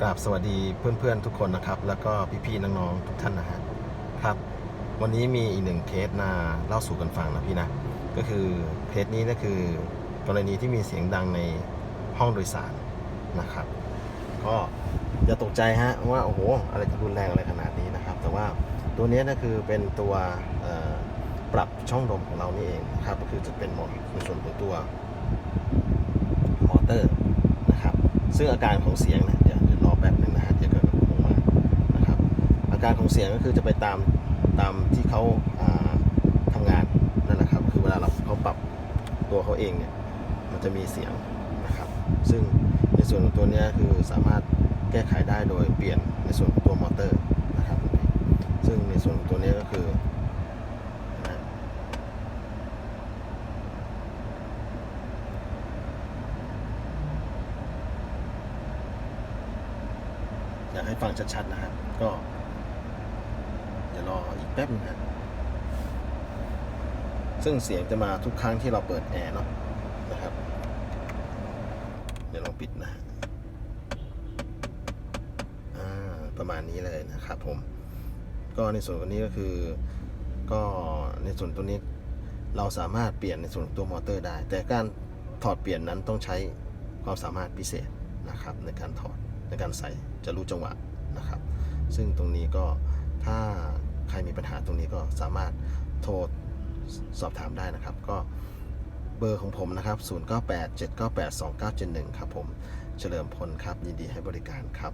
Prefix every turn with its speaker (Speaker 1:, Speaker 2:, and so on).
Speaker 1: กราบสวัสดีเพื่อนๆทุกคนนะครับ แล้วก็พี่ๆน้องๆทุกท่านนะฮะครับ วันนี้มีอีกหนึ่งเคสมาเล่าสู่กันฟังนะพี่นะ ก็คือเคสนี้ก็คือกรณีที่มีเสียงดังในห้องโดยสารนะครับ ก็อย่าตกใจฮะว่าโอ้โหอะไรจะรุนแรงอะไรขนาดนี้นะครับ แต่ว่าตัวนี้นะคือเป็นตัวปรับช่องลมของเรานี่เองนะครับก็คือจะเป็นหมดในส่วนของตัวมอเตอร์นะครับ ซึ่งอาการของเสียงเนี่ย แบบหนึ่งนะฮะเดี๋ยวเกิดกับผมานะครับ อาการของเสียงก็คือจะไปตามตามที่เขาาทำงานนั่นแหละครับ คือเวลาเราเขาปรับตัวเขาเองเนี่ยมันจะมีเสียงนะครับ ซึ่งในส่วนของตัวนี้คือสามารถแก้ไขได้โดยเปลี่ยนในส่วนของตัวมอเตอร์นะครับ ซึ่งในส่วนของตัวนี้ก็คือนะ อยากให้ฟังชัดๆนะครับ ก็เดี๋ยวรออีกแป๊บนึงครับซึ่งเสียงจะมาทุกครั้งที่เราเปิดแอร์เนาะนะครับ เดี๋ยวลองปิดนะประมาณนี้เลยนะครับผม ก็ในส่วนตัวนี้ก็คือ ก็ในส่วนตัวนี้เราสามารถเปลี่ยนในส่วนของตัวมอเตอร์ได้ แต่การถอดเปลี่ยนนั้นต้องใช้ความสามารถพิเศษนะครับในการถอด ในการใส่จะรู้จังหวะนะครับ ซึ่งตรงนี้ก็ถ้าใครมีปัญหาตรงนี้ก็สามารถโทรสอบถามได้นะครับ ก็เบอร์ของผมนะครับ 0987982971 ครับผม เฉลิมพลครับ ยินดีให้บริการครับ